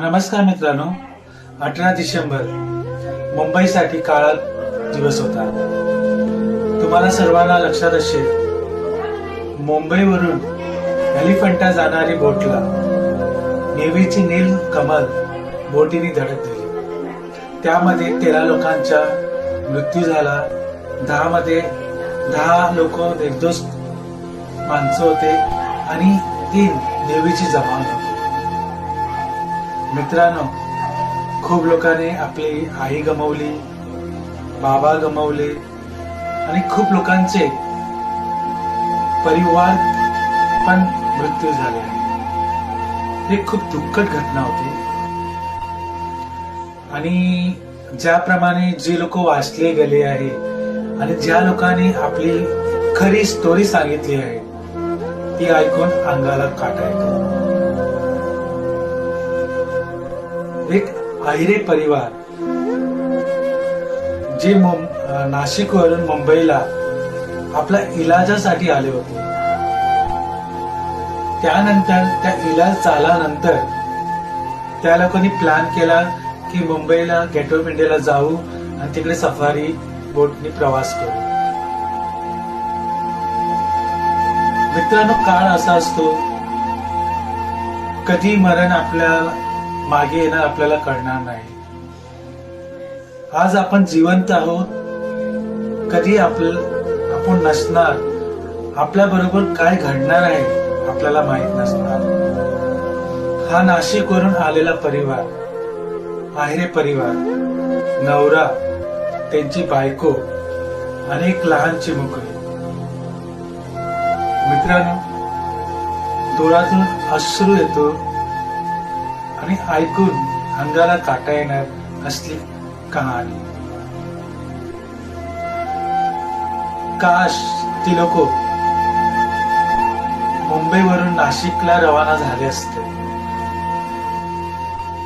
नमस्कार मित्रांनो. अठरा डिसेंबर मुंबईसाठी काळा दिवस होता. तुम्हाला सर्वांना लक्षात असेल मुंबईवरून एलिफंटा जाणारी बोटला नेव्हीची नील कमल बोटीने धडक दिली. त्यामध्ये तेरा लोकांचा मृत्यू झाला. दहा मध्ये दहा लोक निर्दोष माणसं होते आणि तीन नेव्हीची जमाव होती. मित्रांनो खूप लोकांनी आपली आई गमावली बाबा गमावले आणि खूप लोकांचे परिवार पण मृत्यू झाले हे खूप दुःखद घटना होती. आणि ज्याप्रमाणे जे लोक वाचले गेले आहे आणि ज्या लोकांनी आपली खरी स्टोरी सांगितली आहे ती ऐकून अंगाला काटा येतो. एक आहिरे परिवार जे नाशिक वरून मुंबईला आपल्या इलाजासाठी आले होते. त्यानंतर त्या इलाज झाल्यानंतर त्या लोकांनी प्लॅन केला की मुंबईला गेट ऑफ इंडियाला जाऊ आणि तिकडे सफारी बोटने प्रवास करू. मित्रांनो काळ असा असतो कधी मरण आपल्या मागे येणार आपल्याला कळणार नाही. आज आपण जिवंत आहोत. कधी आपलं आपण नसणार. आपल्या बरोबर काय घडणार आहे आपल्याला माहीत नसणार. हा नाशिक वरून आलेला परिवार आहेरे परिवार. नवरा त्यांची बायको आणि एक लहान चिमुकली मित्रांनो डोळ्यातून अश्रू येतो. आणि ऐकून अंगाला काटा येणार असली कहाणी. काश ती लोक मुंबईवरून नाशिकला रवाना झाले असते.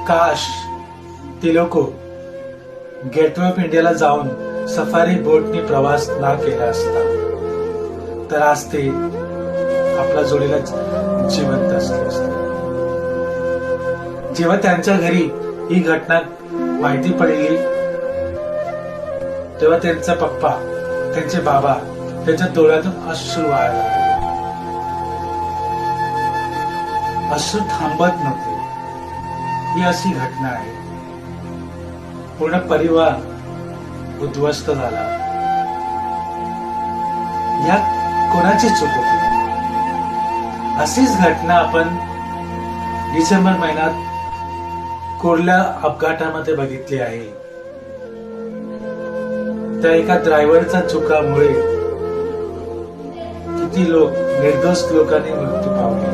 काश ती लोक गेटवे ऑफ इंडियाला जाऊन सफारी बोटनी प्रवास ना केला असता तर आज ते आपल्या जोडीला जिवंत असले असते. जेव्हा त्यांच्या घरी ही घटना माहिती पडली तेव्हा त्यांचा पप्पा त्यांचे बाबा त्यांच्या डोळ्यातून अश्रू वाहायला लागले. अश्रू थांबत नव्हते. ही अशी घटना आहे. पूर्ण परिवार उद्ध्वस्त झाला. या कोणाची चूक होती? अशीच घटना आपण डिसेंबर महिन्यात कुर्ला अपघातामध्ये बघितली आहे. त्या एका ड्रायव्हरच्या चुकामुळे किती लोक निर्दोष लोकांनी मृत्यू पावले.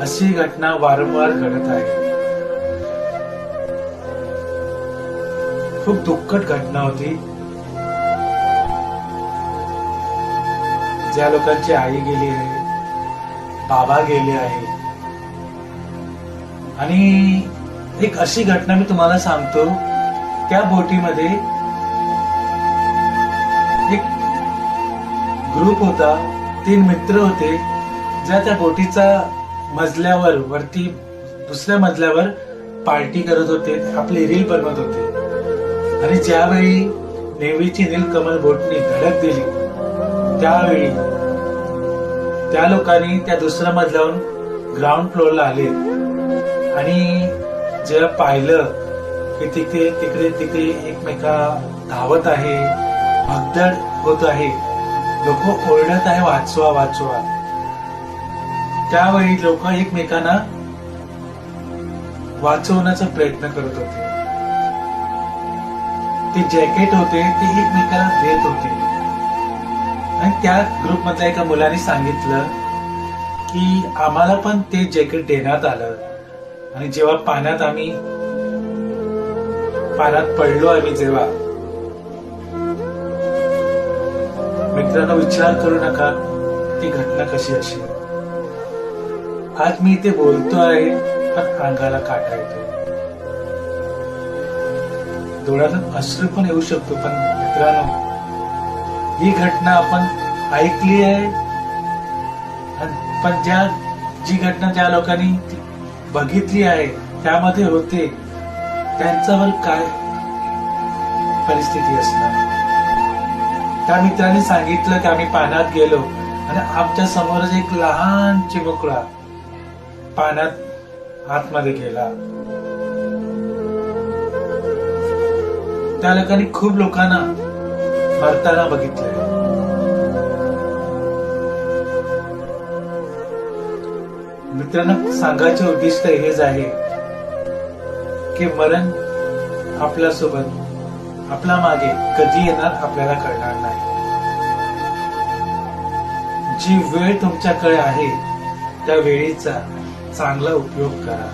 अशी घटना वारंवार घडत आहे. खूप दुःखद घटना होती. ज्या लोकांची आई गेली आहे बाबा गेले आहे आणि एक अशी घटना मी तुम्हाला सांगतो त्या बोटीमध्ये एक ग्रुप होता तीन मित्र होते ज्या त्या बोटीचा मजल्यावर वरती दुसऱ्या मजल्यावर पार्टी करत होते आपली रील बनवत होते. आणि ज्यावेळी नेव्हीची नीलकमल बोटनी धडक दिली त्यावेळी त्या लोकांनी त्या दुसऱ्या मजल्यावरून ग्राउंड फ्लोअरला आले. आणि जेव्हा पाहिलं की तिथे तिकडे तिकडे एकमेका धावत आहे भगदड होत आहे लोक ओरडत आहे वाचवा वाचवा. त्यावेळी लोक एकमेकांना वाचवण्याचा प्रयत्न करत होते. ते जॅकेट होते ते एकमेकाला देत होते. आणि त्या ग्रुप मधल्या एका मुलाने सांगितलं की आम्हाला पण ते जॅकेट देण्यात आलं. आणि जेव्हा पाण्यात आम्ही पाण्यात पडलो आम्ही जेव्हा मित्रांनो विचार करू नका ती घटना कशी अशी आज मी इथे बोलतो आहे पण अंगाला काटा येतो डोळ्यातून अश्रू पण येऊ शकतो पण मित्रांनो ही घटना आपण ऐकली आहे. पण ज्या जी घटना ज्या लोकांनी बघितली आहे त्यामध्ये होते. त्यांच्यावर काय परिस्थिती असणार? त्या मित्राने सांगितलं की आम्ही पाण्यात गेलो आणि आमच्या समोरच एक लहान चिमुकला पाण्यात आतमध्ये गेला. त्या लोकांनी खूप लोकांना मरताना बघितलंय. मित्रांनो सांगायचे उद्दिष्ट हेच आहे की मरण आपल्यासोबत आपला मागे कधी येणार आपल्याला कळणार नाही. जी वेळ तुमच्याकडे आहे त्या वेळेचा चांगला उपयोग करा.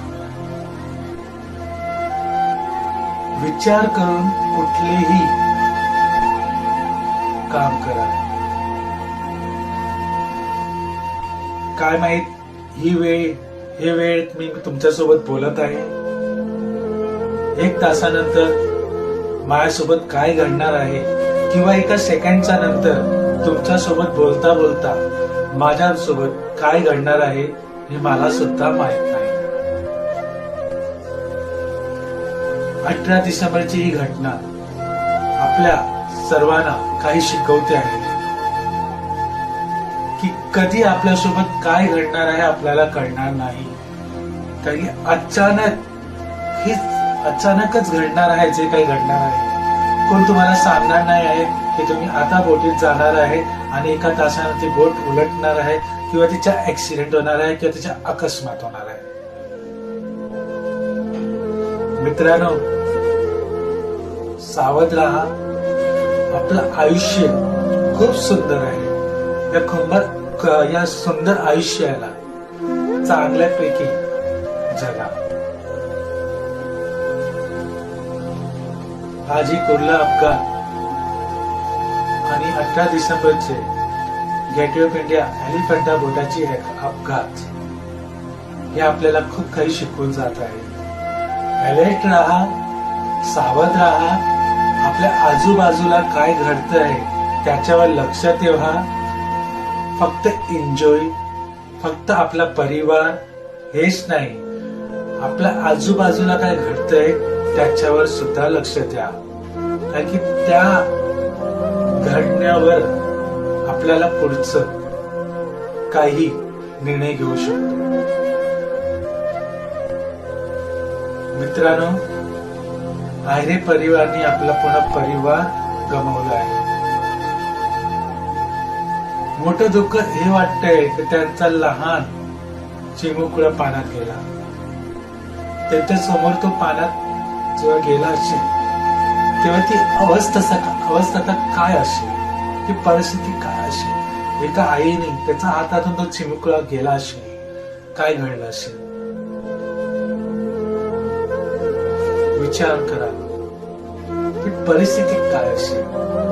विचार करून कुठलेही काम करा. काय माहीत? ही वेळ हे वेळ मी तुमच्यासोबत बोलत आहे. एक तासानंतर माझ्यासोबत काय घडणार आहे किंवा एका सेकंडच्या नंतर तुमच्यासोबत बोलता बोलता माझ्यासोबत काय घडणार आहे हे मला सुद्धा माहीत नाही. अठरा डिसेंबरची ही घटना आपल्या सर्वांना काही शिकवते आहे. कधी आपल्यासोबत काय घडणार आहे आपल्याला कळणार नाही. काही अचानक ही अचानकच घडणार आहे जे काही घडणार आहे. कोण तुम्हाला सांगणार नाही आहे की तुम्ही आता बोटीत जाणार आहे आणि एका तासानं ती बोट उलटणार आहे किंवा तिच्या ऍक्सिडेंट होणार आहे किंवा तिच्या अकस्मात होणार आहे. मित्रांनो सावध राहा. आपलं आयुष्य खूप सुंदर आहे. या खुंबर या सुंदर आयुष्याला चांगल्यापैकी जगा. आजी कुर्ला अपघात. आणि अठरा डिसेंबरचे गेटवे ऑफ इंडिया एलिफंटा बोटाची अपघात. हे आपल्याला खूप काही शिकवून जात आहे. अलर्ट राहा सावध राहा. आपल्या आजूबाजूला काय घडतंय त्याच्यावर लक्ष ठेवा. फक्त एन्जॉय फक्त आपला परिवार हेच नाही. आपल्या आजूबाजूला काय घडतंय त्याच्यावर सुद्धा लक्ष द्या. कारण की त्या घडण्यावर आपल्याला पुढचं काही निर्णय घेऊ शकतो. मित्रांनो आयरे परिवाराने आपला पुन्हा परिवार गमावला आहे. मोठं दुःख हे वाटतंय की त्यांचा लहान चिमुकळा पाण्यात गेला. त्यांच्यासमोर तो पाण्यात जेव्हा गेला असेल तेव्हा ती अवस्था अवस्था काय असेल? ती परिस्थिती काय असेल? एका आईने त्याच्या हातातून तो चिमुकळा गेला असेल? काय घडलं असेल? विचार करा. ती परिस्थिती काय असेल?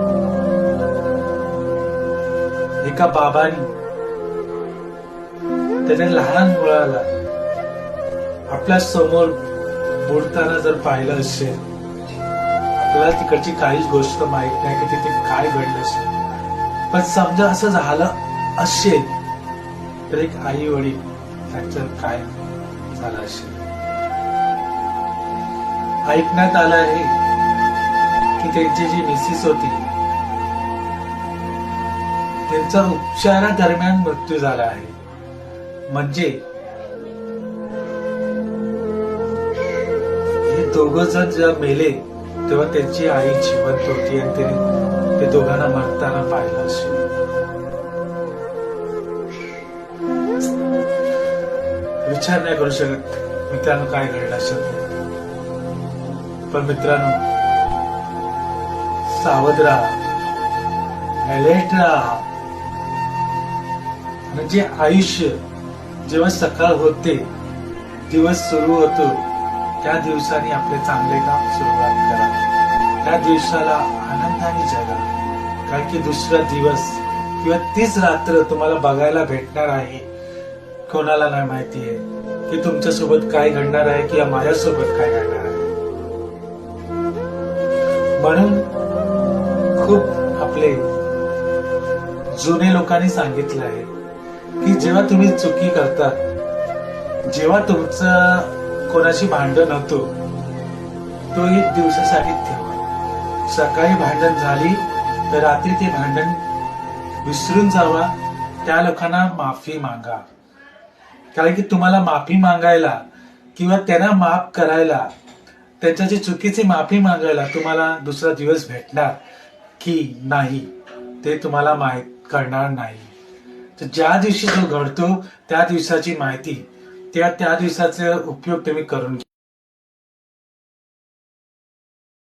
एका बाबाने. त्याच्या लहान मुलाला आपल्यासमोर बोलताना जर पाहिलं असेल आपल्याला तिकडची काहीच गोष्ट माहीत नाही की तिथे काय घडलं असेल. पण समजा असं झालं असेल तर एक आई वडील त्यांचं काय झालं असेल? ऐकण्यात आलं आहे की त्यांची जी मिसिस होती त्यांचा उपचारादरम्यान मृत्यू झाला आहे. म्हणजे हे दोघ जण जेव्हा मेले तेव्हा त्यांची आई जिवंत होती आणि त्याने ते दोघांना मरताना पाहिलं असेल. विचार नाही करू शकत मित्रांनो काय घडलं असेल. पण मित्रांनो सावध राहा अलर्ट राहा. म्हणजे आयुष्य जेव्हा सकाळ होते दिवस सुरू होतो त्या दिवसाने आपले चांगले काम सुरुवात करा. त्या दिवसाला आनंदाने जगा. कारण की दुसरा दिवस किंवा तीच रात्र तुम्हाला बघायला भेटणार आहे. कोणाला नाही माहिती आहे की तुमच्यासोबत काय घडणार आहे किंवा माझ्यासोबत काय घडणार आहे. म्हणून खूप आपले जुने लोकांनी सांगितलं आहे की जेव्हा तुम्ही चुकी करता जेव्हा तुमचं कोणाशी भांडण होतो तो एक दिवसासाठी ठेवा. सकाळी भांडण झाली तर रात्री ते भांडण विसरून जावा. त्या लोकांना माफी मागा. कारण की तुम्हाला माफी मागायला किंवा त्यांना माफ करायला त्यांच्या चुकीची माफी मागायला तुम्हाला दुसरा दिवस भेटणार की नाही ते तुम्हाला माहीत करणार नाही. तर ज्या दिवशी तो घडतो त्या दिवसाची माहिती त्या त्या दिवसाचा उपयोग तुम्ही करून घ्या.